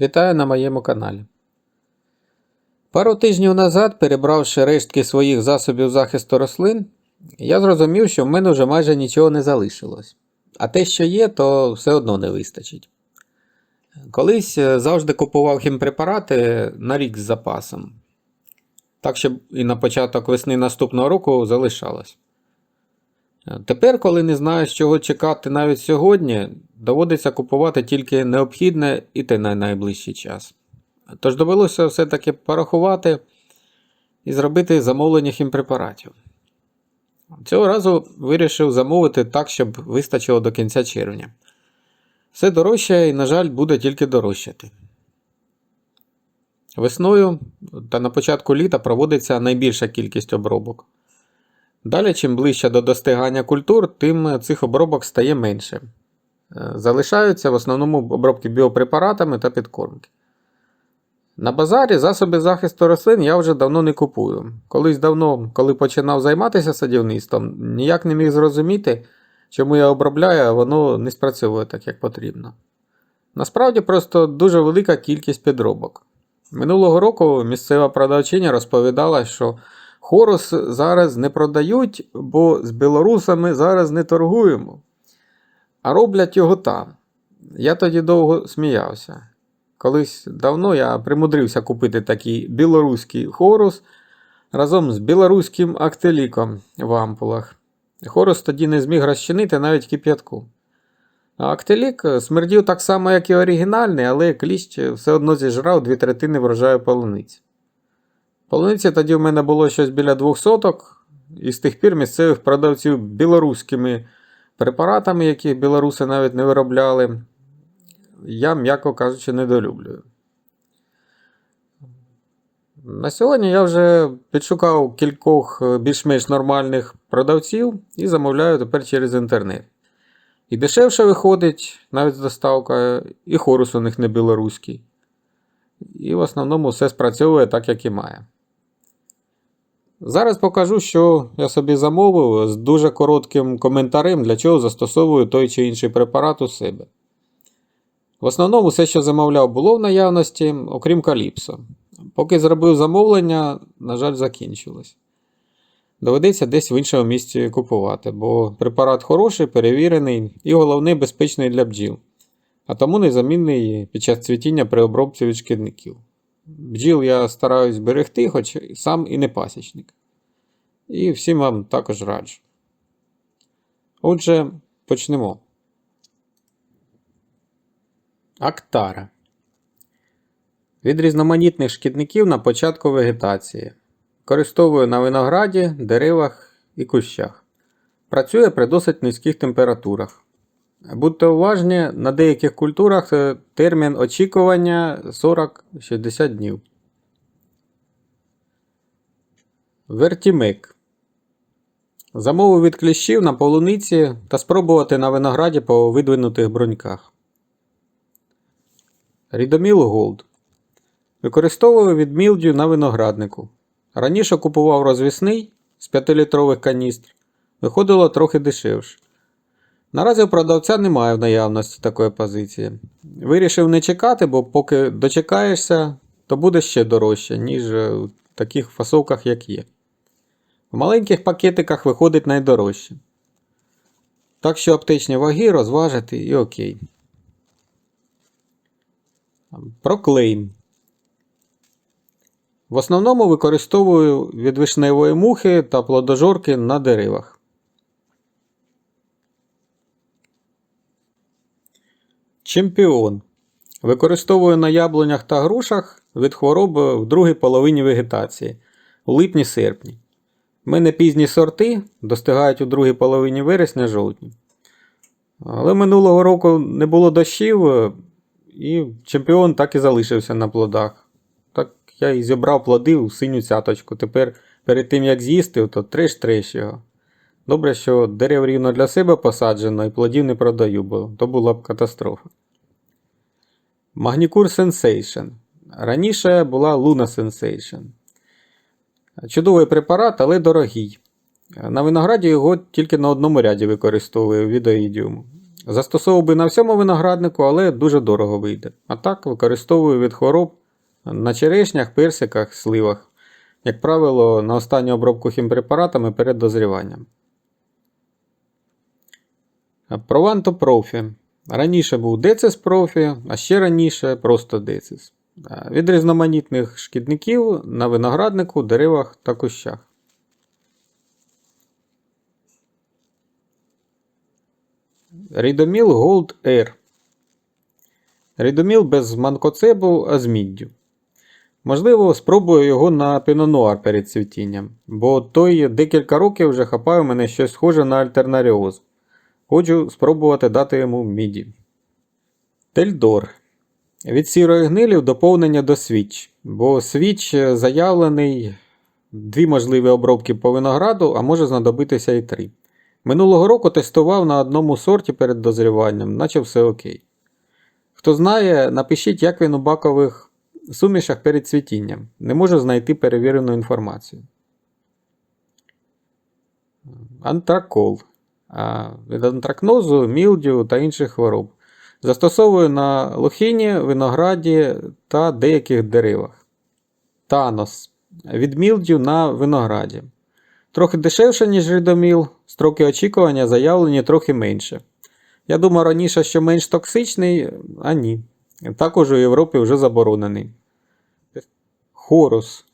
Вітаю на моєму каналі. Пару тижнів назад, перебравши рештки своїх засобів захисту рослин, я зрозумів, що в мене вже майже нічого не залишилось. А те, що є, то все одно не вистачить. Колись е, завжди купував хімпрепарати на рік з запасом. Так, щоб і на початок весни наступного року залишалось. Тепер, коли не знаю, з чого чекати навіть сьогодні, доводиться купувати тільки необхідне і те на найближчий час. Тож довелося все-таки порахувати і зробити замовлення хімпрепаратів. Цього разу вирішив замовити так, щоб вистачило до кінця червня. Все дорожче і, на жаль, буде тільки дорожчати. Весною та на початку літа проводиться найбільша кількість обробок. Далі, чим ближче до достигання культур, тим цих обробок стає менше. Е, Залишаються в основному обробки біопрепаратами та підкормки. На базарі засоби захисту рослин я вже давно не купую. Колись давно, коли починав займатися садівництвом, ніяк не міг зрозуміти, чому я обробляю, а воно не спрацьовує так, як потрібно. Насправді просто дуже велика кількість підробок. Минулого року місцева продавчиня розповідала, що хорус зараз не продають, бо з білорусами зараз не торгуємо, а роблять його там. Я тоді довго сміявся. Колись давно я примудрився купити такий білоруський хорус разом з білоруським актеліком в ампулах. Хорус тоді не зміг розчинити навіть кип'ятку. А актелік смердів так само, як і оригінальний, але кліщ все одно зіжрав дві третини врожаю полуниці. Полуниці тоді в мене було щось біля двох соток, і з тих пір місцевих продавців білоруськими препаратами, які білоруси навіть не виробляли, я, м'яко кажучи, недолюблюю. На сьогодні я вже підшукав кількох е, більш-менш нормальних продавців і замовляю тепер через інтернет. І дешевше виходить навіть з доставкою, і хорус у них не білоруський. І в основному все спрацьовує так, як і має. Зараз покажу, що я собі замовив з дуже коротким коментарем, для чого застосовую той чи інший препарат у себе. В основному все, що замовляв, було в наявності, окрім каліпсо. Поки зробив замовлення, на жаль, закінчилось. Доведеться десь в іншому місці купувати, бо препарат хороший, перевірений і головне безпечний для бджіл, а тому незамінний під час цвітіння при обробці від шкідників. Бджіл я стараюсь берегти, хоч сам і не пасічник. І всім вам також раджу. Отже, почнемо. Актара. Від різноманітних шкідників на початку вегетації. Використовую на винограді, деревах і кущах. Працює при досить низьких температурах. Будьте уважні, на деяких культурах е, термін очікування 40-60 днів. Вертімек. Замовив від кліщів на полуниці та спробувати на винограді по видвинутих бруньках. Рідоміл Голд. Використовую від мілдю на винограднику. Раніше купував розвісний з 5-літрових каністр. Виходило трохи дешевше. Наразі у продавця немає в наявності такої позиції. Вирішив не чекати, бо поки дочекаєшся, то буде ще дорожче, ніж е, в таких фасовках, як є. В маленьких пакетиках виходить найдорожче. Так що аптечні ваги розважити і окей. Проклейм. В основному використовую від вишневої мухи та плодожорки на деревах. Чемпіон. Використовую на яблунях та грушах від хвороби в другій половині вегетації у липні-серпні. Мене пізні сорти достигають у другій половині вересня-жовтні. Але минулого року не було дощів, е, і чемпіон так і залишився на плодах. Так я і зібрав плоди у синю цяточку. Тепер перед тим як з'їсти, то треш-треш його. Добре, що дерев рівно для себе посаджено і плодів не продаю, бо то була б катастрофа. Магнікур Sensation. Раніше була Luna Sensation. Чудовий препарат, але дорогий. На винограді його тільки на одному ряді використовую відоїдіуму. Застосовував би на всьому винограднику, але дуже дорого вийде. А так використовую від хвороб на черешнях, персиках, сливах. Як правило, на останню обробку хімпрепаратами перед дозріванням. Прованто профі. Раніше був Децис профі, а ще раніше просто Децис. Від різноманітних шкідників на винограднику, деревах та кущах. Рідоміл Gold Air. Рідоміл без манкоцебу, а з міддю. Можливо, спробую його на пінонуар перед цвітінням, бо той декілька років вже хапає мене щось схоже на альтернаріоз. Хочу спробувати дати йому міді. Тельдор. Від сірої гнилі в доповнення до свіч, бо свіч заявлений дві можливі обробки по винограду, а може знадобитися і три. Минулого року тестував на одному сорті перед дозріванням, наче все окей. Хто знає, напишіть, як він у бакових сумішах перед цвітінням. Не можу знайти перевірену інформацію. Антракол. Від антракнозу, мілдю та інших хвороб. Застосовую на лохині, винограді та деяких деревах. Танос. Від мілдю на винограді. Трохи дешевше, ніж рідоміл, строки очікування заявлені трохи менше. Я думав раніше, що менш токсичний, а ні. Також у Європі вже заборонений. Хорус.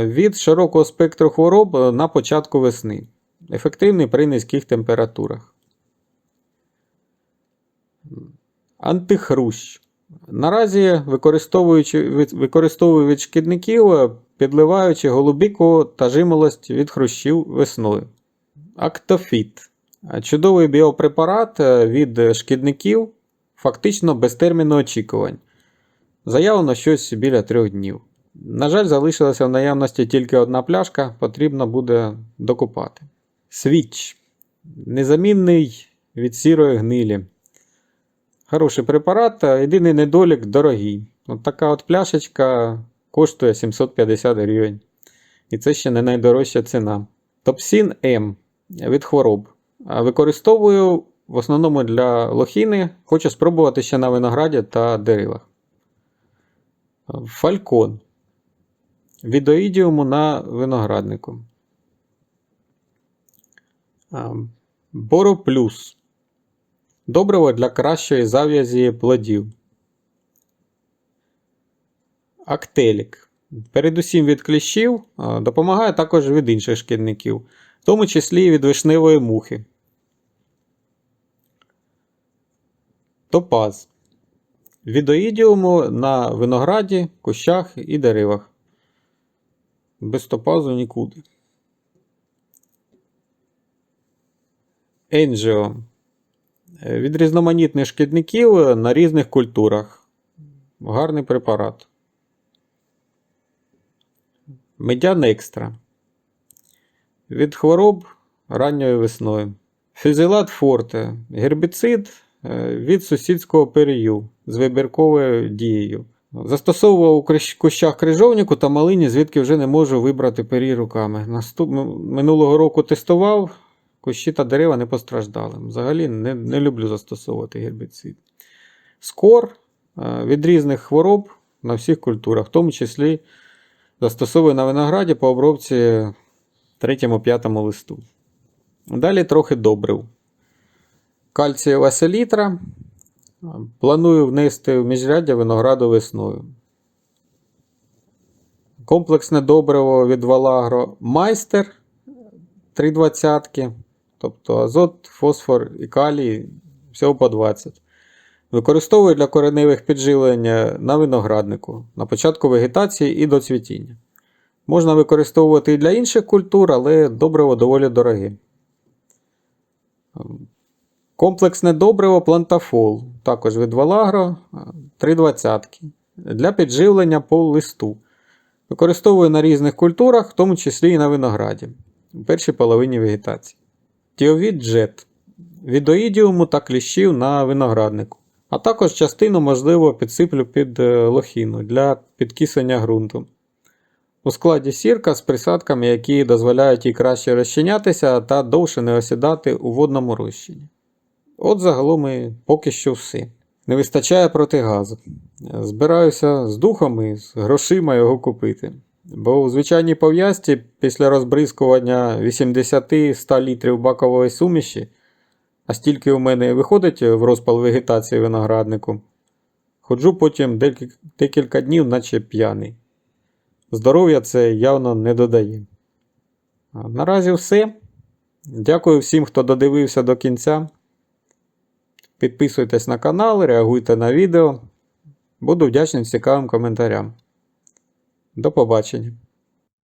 Від широкого спектру хвороб на початку весни. Ефективний при низьких температурах. Антихрущ. Наразі використовуючи, від- використовую від шкідників, підливаючи голубіку та жимолость від хрущів весною. Актофіт. Чудовий біопрепарат е, від шкідників, фактично без терміну очікувань. Заявлено щось біля трьох днів. На жаль, залишилася в наявності тільки одна пляшка, потрібно буде докупати. Свіч. Незамінний від сірої гнилі. Хороший препарат, єдиний недолік дорогий. От така от пляшечка коштує 750 гривень. І це ще не найдорожча ціна. Топсін М від хвороб. Використовую в основному для лохіни. Хочу спробувати ще на винограді та деревах. Фалькон. Від оїдіуму на винограднику. А, Боро плюс. Добриво для кращої зав'язі плодів. Актелік. Передусім від кліщів, допомагає також від інших шкідників, в тому числі і від вишневої мухи. Топаз. Від оїдіуму на винограді, кущах і деревах. Без топазу нікуди. Енджіо. Від різноманітних шкідників на різних культурах. Гарний препарат. Медян екстра. Від хвороб ранньою весною. Фюзелат форте. Гербіцид е, від сусідського перію з вибірковою дією. Застосовував у кущах крижовнику та малині, звідки вже не можу вибрати перій руками. Наступ... Минулого року тестував, кущі та дерева не постраждали. Взагалі не, не люблю застосовувати гербіцид. Скор е, від різних хвороб на всіх культурах, в тому числі застосовую на винограді по обробці 3-5 листу. Далі трохи добрив. Кальцієва селітра. Планую внести в міжряддя винограду весною. Комплексне добриво від Валагро Майстер 320. Тобто азот, фосфор і калій всього по 20. Використовую для кореневих підживлень на винограднику на початку вегетації і до цвітіння. Можна використовувати і для інших культур, але добриво доволі дороге. Комплексне добриво плантафол, також від Валагро 320 для підживлення по листу. Використовую на різних культурах, в тому числі і на винограді у першій половині вегетації. Тіовід джет та кліщів на винограднику. А також частину, можливо, підсиплю під е, лохіну для підкислення ґрунту. У складі сірка з присадками, які дозволяють їй краще розчинятися та довше не осідати у водному розчині. От загалом і поки що все. Не вистачає протигазу. Збираюся з духом і з грошима його купити. Бо у звичайній пов'язці після розбризкування 80-100 літрів бакової суміші, а стільки у мене виходить в розпал вегетації винограднику, ходжу потім декілька днів, наче п'яний. Здоров'я це явно не додає. Наразі все. Дякую всім, хто додивився до кінця. Підписуйтесь на канал, реагуйте на відео. Буду вдячний цікавим коментарям. До побачення.